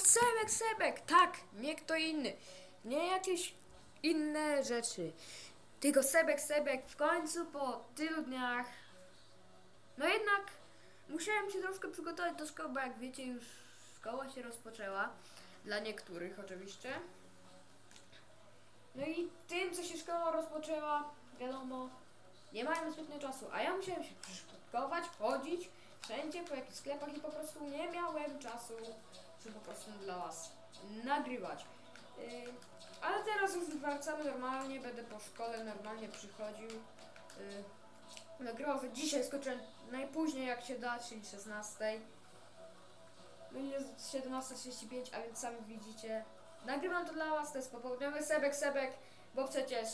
Sebek, Sebek! Tak, nie kto inny. Nie jakieś inne rzeczy. Tylko Sebek, Sebek w końcu po tylu dniach. No jednak musiałem się troszkę przygotować do szkoły, bo jak wiecie już szkoła się rozpoczęła. Dla niektórych oczywiście. No i tym, co się szkoła rozpoczęła, wiadomo, nie mają zbytnio czasu. A ja musiałem się przygotować, chodzić wszędzie po jakichś sklepach i po prostu nie miałem czasu, żeby po prostu dla Was nagrywać. Yy, ale teraz już wracamy normalnie, będę po szkole normalnie przychodził. Yy, nagrywał, dzisiaj skoczyłem najpóźniej jak się da, czyli 16. No jest 17.35, a więc sami widzicie. Nagrywam to dla was, to jest popołudniowy sebek, sebek, bo przecież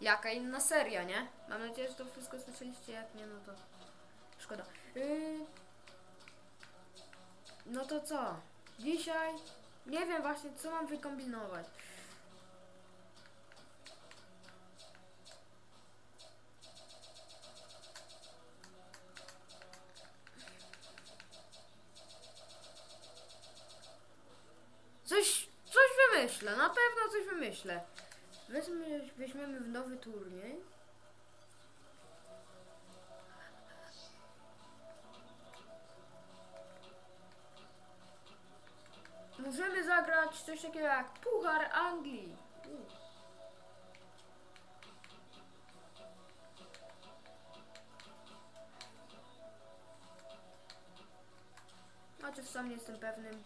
jaka inna seria, nie? Mam nadzieję, że to wszystko słyszeliście, jak nie, no to szkoda. Yy... No to co? Dzisiaj nie wiem właśnie, co mam wykombinować. Coś, coś wymyślę, na pewno coś wymyślę. Weźmy, weźmiemy w nowy turniej. Możemy zagrać coś takiego jak Puchar Anglii. U. Chociaż sam nie jestem pewnym.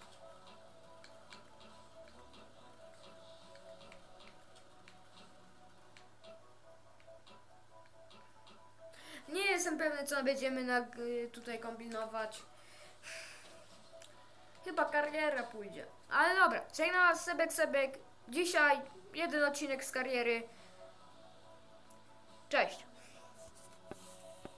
Nie jestem pewny, co będziemy tutaj kombinować. Chyba kariera pójdzie. Ale dobra, żegnam was Sebek Sebek. Dzisiaj jeden odcinek z kariery. Cześć.